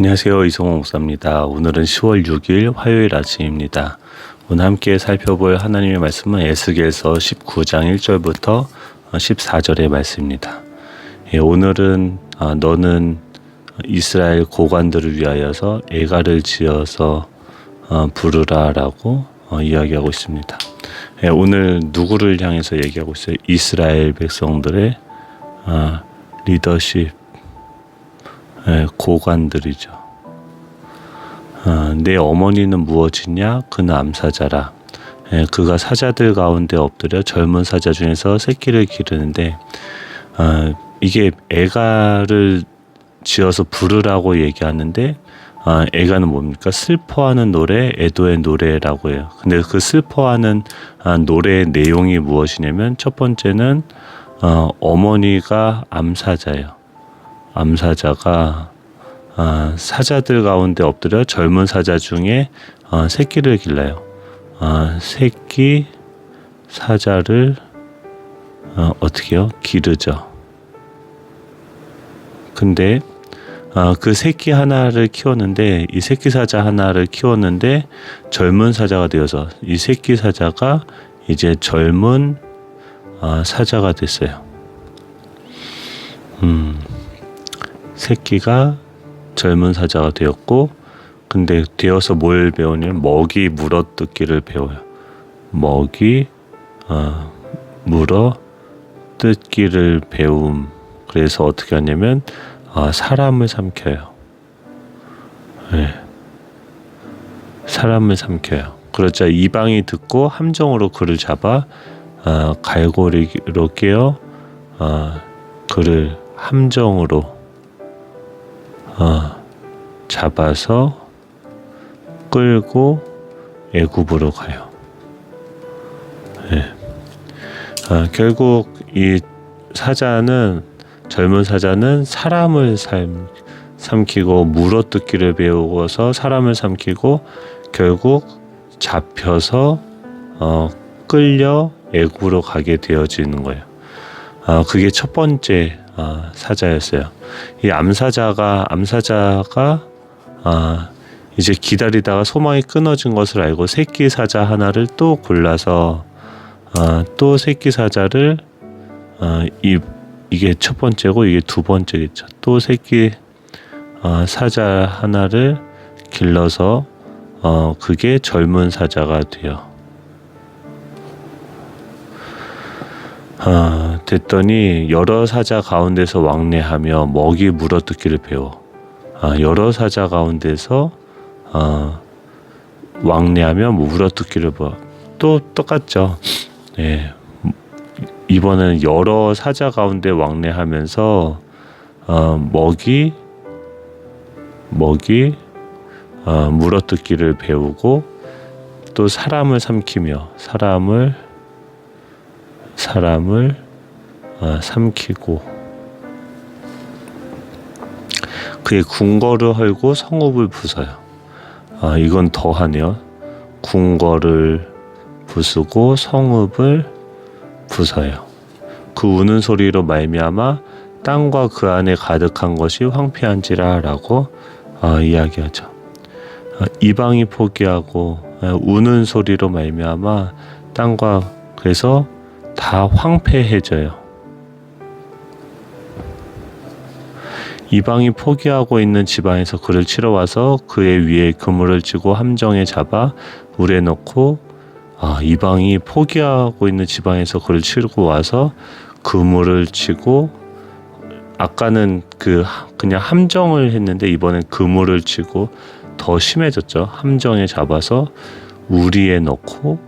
안녕하세요. 이성호 목사입니다. 오늘은 10월 6일 화요일 아침입니다. 오늘 함께 살펴볼 하나님의 말씀은 에스겔서 19장 1절부터 14절의 말씀입니다. 예, 오늘은 아, 너는 이스라엘 고관들을 위하여서 애가를 지어서 어, 부르라라고 어, 이야기하고 있습니다. 예, 오늘 누구를 향해서 얘기하고 있어요? 이스라엘 백성들의 아, 리더십 예, 고관들이죠. 아, 내 어머니는 무엇이냐? 그는 암사자라. 예, 그가 사자들 가운데 엎드려 젊은 사자 중에서 새끼를 기르는데 아, 이게 애가를 지어서 부르라고 얘기하는데 아, 애가는 뭡니까? 슬퍼하는 노래, 애도의 노래라고 해요. 근데 그 슬퍼하는 아, 노래의 내용이 무엇이냐면 첫 번째는 어, 어머니가 암사자예요. 암사자가 아, 사자들 가운데 엎드려 젊은 사자 중에 어, 새끼를 길러요. 아, 새끼 사자를 어, 어떻게요? 기르죠. 근데 아, 그 새끼 하나를 키웠는데 이 새끼 사자 하나를 키웠는데 젊은 사자가 되어서 이 새끼 사자가 이제 젊은 아, 사자가 됐어요. 음, 새끼가 젊은 사자가 되었고, 근데 되어서 뭘 배우냐면 먹이 물어뜯기를 배워요. 먹이 아, 물어 뜯기를 배움. 그래서 어떻게 하냐면 아, 사람을 삼켜요. 네. 사람을 삼켜요. 그러자 이방이 듣고 함정으로 그를 잡아 아, 갈고리로 깨어 아, 그를 함정으로 아, 잡아서 끌고 애굽으로 가요. 네. 아, 결국 이 사자는 젊은 사자는 사람을 삶, 삼키고 물어뜯기를 배우고서 사람을 삼키고 결국 잡혀서 어, 끌려 애굽으로 가게 되어지는 거예요. 아, 그게 첫 번째 아, 사자였어요. 이 암사자가 암사자가 아, 이제 기다리다가 소망이 끊어진 것을 알고 새끼 사자 하나를 또 골라서 아, 또 새끼 사자를 아, 이 이게 첫 번째고 이게 두 번째겠죠. 또 새끼 아, 사자 하나를 길러서 어, 그게 젊은 사자가 돼요. 아, 됐더니 여러 사자 가운데서 왕래하며 먹이 물어뜯기를 배워. 아, 여러 사자 가운데서 아, 왕래하며 물어뜯기를 배워. 또 똑같죠. 예. 이번에는 여러 사자 가운데 왕래하면서 어, 먹이 먹이 어, 물어뜯기를 배우고 또 사람을 삼키며 사람을 사람을 어, 삼키고 그의 궁궐을 헐고 성읍을 부숴요. 아, 이건 더하네요. 궁궐을 부수고 성읍을 부숴요. 그 우는 소리로 말미암아 땅과 그 안에 가득한 것이 황폐한지라라고 어, 이야기하죠. 어, 이방이 포기하고 어, 우는 소리로 말미암아 땅과 그래서 다 황폐해져요. 이방이 포기하고 있는 지방에서 그를 치러 와서 그의 위에 그물을 쥐고 함정에 잡아 물에 넣고 아, 이방이 포기하고 있는 지방에서 그를 치르고 와서 그물을 치고 아까는 그 그냥 함정을 했는데 이번엔 그물을 치고 더 심해졌죠. 함정에 잡아서 우리에 넣고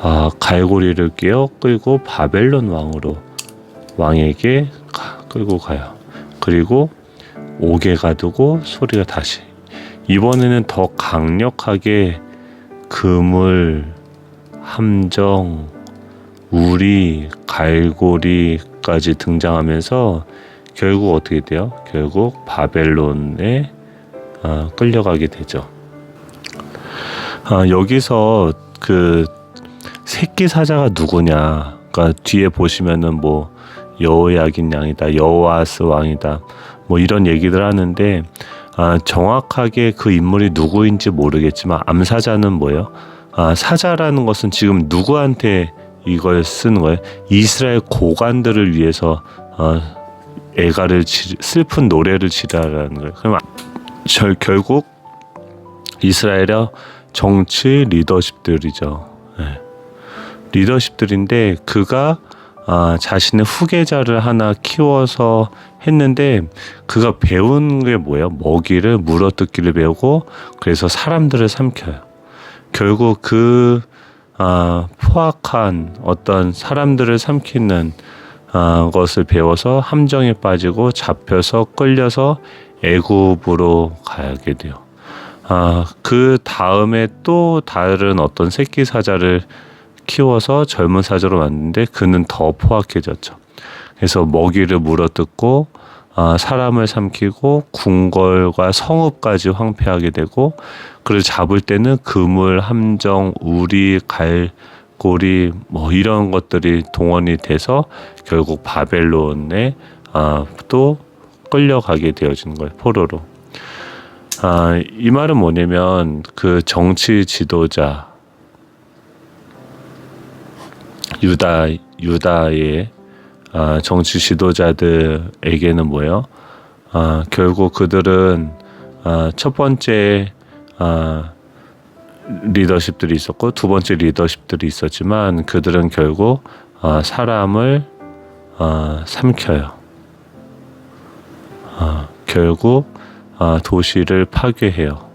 아, 갈고리를 끼어 끌고 바벨론 왕으로 왕에게 가, 끌고 가요. 그리고 옥에 가두고 소리가 다시 이번에는 더 강력하게 그물, 함정, 우리, 갈고리까지 등장하면서 결국 어떻게 돼요? 결국 바벨론에 어, 끌려가게 되죠. 아, 여기서 그 새끼 사자가 누구냐? 그러니까 뒤에 보시면은 뭐 여호야긴 양이다, 여호아스 왕이다, 뭐 이런 얘기들 하는데 아, 정확하게 그 인물이 누구인지 모르겠지만 암사자는 뭐예요? 아, 사자라는 것은 지금 누구한테 이걸 쓰는 거예요? 이스라엘 고관들을 위해서 어, 애가를 지, 슬픈 노래를 지르라는 거예요. 그럼 절 결국 이스라엘의 정치 리더십들이죠. 예. 리더십들인데 그가 아, 자신의 후계자를 하나 키워서 했는데 그가 배운 게 뭐예요? 먹이를 물어뜯기를 배우고 그래서 사람들을 삼켜요. 결국 그 아, 포악한 어떤 사람들을 삼키는 아, 것을 배워서 함정에 빠지고 잡혀서 끌려서 애굽으로 가게 돼요. 아, 그 다음에 또 다른 어떤 새끼 사자를 키워서 젊은 사자로 만드는데 그는 더 포악해졌죠. 그래서 먹이를 물어뜯고 아, 사람을 삼키고 궁궐과 성읍까지 황폐하게 되고 그를 잡을 때는 그물, 함정, 우리, 갈고리 뭐 이런 것들이 동원이 돼서 결국 바벨론에 아, 또 끌려가게 되어지는 거예요 포로로. 아, 이 말은 뭐냐면 그 정치 지도자 유다 유다의 아, 정치 지도자들에게는 뭐예요? 아, 결국 그들은 아, 첫 번째 아, 리더십들이 있었고 두 번째 리더십들이 있었지만 그들은 결국 아, 사람을 아, 삼켜요. 아, 결국 아, 도시를 파괴해요.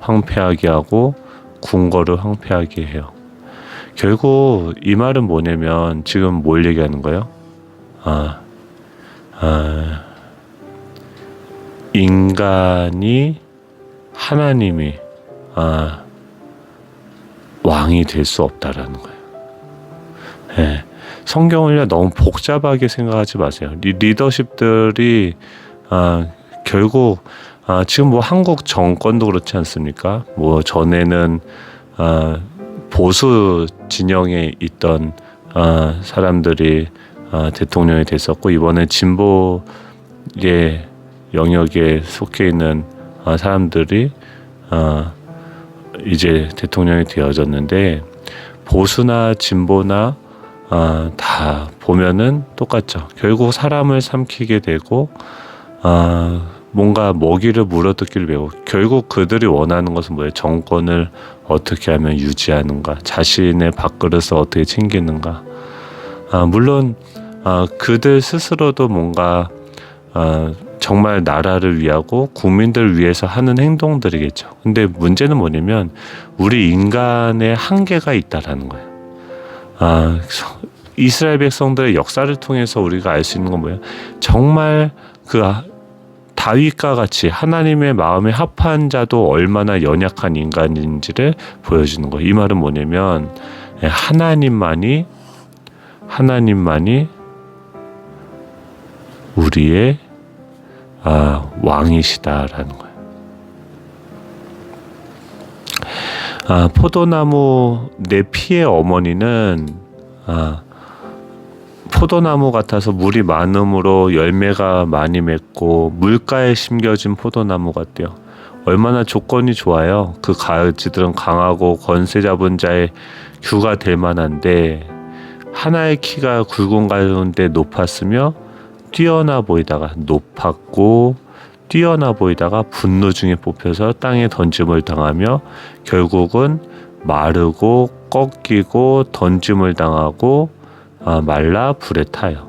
황폐하게 하고 궁궐을 황폐하게 해요. 결국 이 말은 뭐냐면 지금 뭘 얘기하는 거예요? 아, 아, 인간이 하나님이 아, 왕이 될 수 없다라는 거예요. 예. 성경을요 너무 복잡하게 생각하지 마세요. 리, 리더십들이 아, 결국 아, 지금 뭐 한국 정권도 그렇지 않습니까? 뭐 전에는 아, 보수 진영에 있던 아, 사람들이 아, 대통령이 됐었고 이번에 진보의 영역에 속해 있는 아, 사람들이 아, 이제 대통령이 되어졌는데 보수나 진보나 아, 다 보면은 똑같죠. 결국 사람을 삼키게 되고 아, 뭔가 먹이를 물어뜯기를 배우고 결국 그들이 원하는 것은 뭐예요? 정권을 어떻게 하면 유지하는가, 자신의 밥그릇을 어떻게 챙기는가. 아, 물론 아, 그들 스스로도 뭔가 아, 정말 나라를 위하고 국민들을 위해서 하는 행동들이겠죠. 근데 문제는 뭐냐면 우리 인간의 한계가 있다라는 거예요. 아, 이스라엘 백성들의 역사를 통해서 우리가 알 수 있는 건 뭐예요? 정말 그 다윗과 같이 하나님의 마음에 합한 자도 얼마나 연약한 인간인지를 보여주는 거예요. 이 말은 뭐냐면 하나님만이 하나님만이 우리의 아, 왕이시다라는 거예요. 아, 포도나무 내 피의 어머니는 아, 포도나무 같아서 물이 많음으로 열매가 많이 맺고 물가에 심겨진 포도나무 같대요. 얼마나 조건이 좋아요. 그 가지들은 강하고 건세 잡은 자의 규가 될 만한데 하나의 키가 굵은 가운데 높았으며 뛰어나 보이다가 높았고 뛰어나 보이다가 분노 중에 뽑혀서 땅에 던짐을 당하며 결국은 마르고 꺾이고 던짐을 당하고 아, 말라 불에 타요.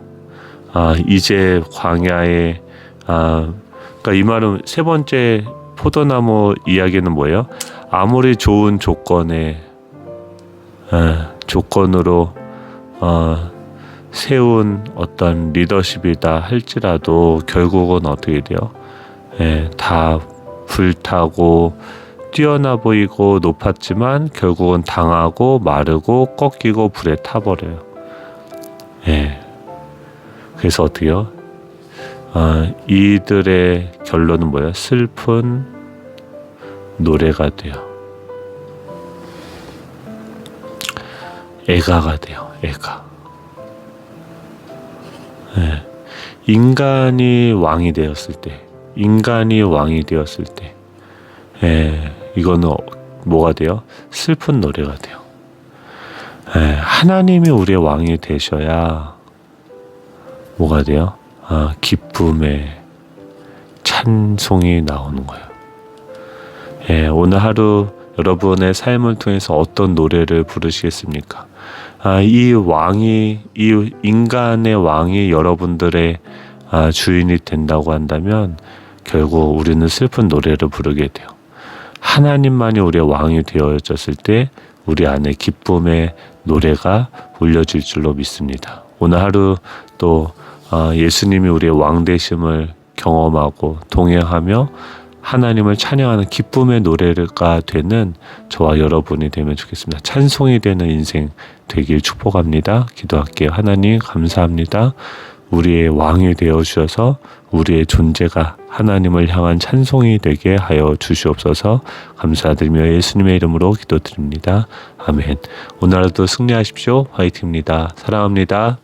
아, 이제 광야에 아, 그러니까 이 말은 세 번째 포도나무 이야기는 뭐예요? 아무리 좋은 조건에 아, 조건으로 어, 세운 어떤 리더십이다 할지라도 결국은 어떻게 돼요? 예, 다 불타고 뛰어나 보이고 높았지만 결국은 당하고 마르고 꺾이고 불에 타버려요. 예. 그래서 어떻게요? 아, 이들의 결론은 뭐예요? 슬픈 노래가 돼요. 애가가 돼요. 애가. 예. 인간이 왕이 되었을 때, 인간이 왕이 되었을 때, 예, 이거는 어- 뭐가 돼요? 슬픈 노래가 돼요. 예, 하나님이 우리의 왕이 되셔야 뭐가 돼요? 아, 기쁨의 찬송이 나오는 거예요. 예, 오늘 하루 여러분의 삶을 통해서 어떤 노래를 부르시겠습니까? 아, 이 왕이, 이 인간의 왕이 여러분들의 아, 주인이 된다고 한다면 결국 우리는 슬픈 노래를 부르게 돼요. 하나님만이 우리의 왕이 되어졌을 때 우리 안에 기쁨의 노래가 울려질 줄로 믿습니다. 오늘 하루 또 아, 예수님이 우리의 왕 되심을 경험하고 동행하며 하나님을 찬양하는 기쁨의 노래가 되는 저와 여러분이 되면 좋겠습니다. 찬송이 되는 인생 되길 축복합니다. 기도할게요. 하나님 감사합니다. 우리의 왕이 되어 주셔서 우리의 존재가 하나님을 향한 찬송이 되게 하여 주시옵소서 감사드리며 예수님의 이름으로 기도드립니다. 아멘. 오늘 하루도 승리하십시오. 화이팅입니다. 사랑합니다.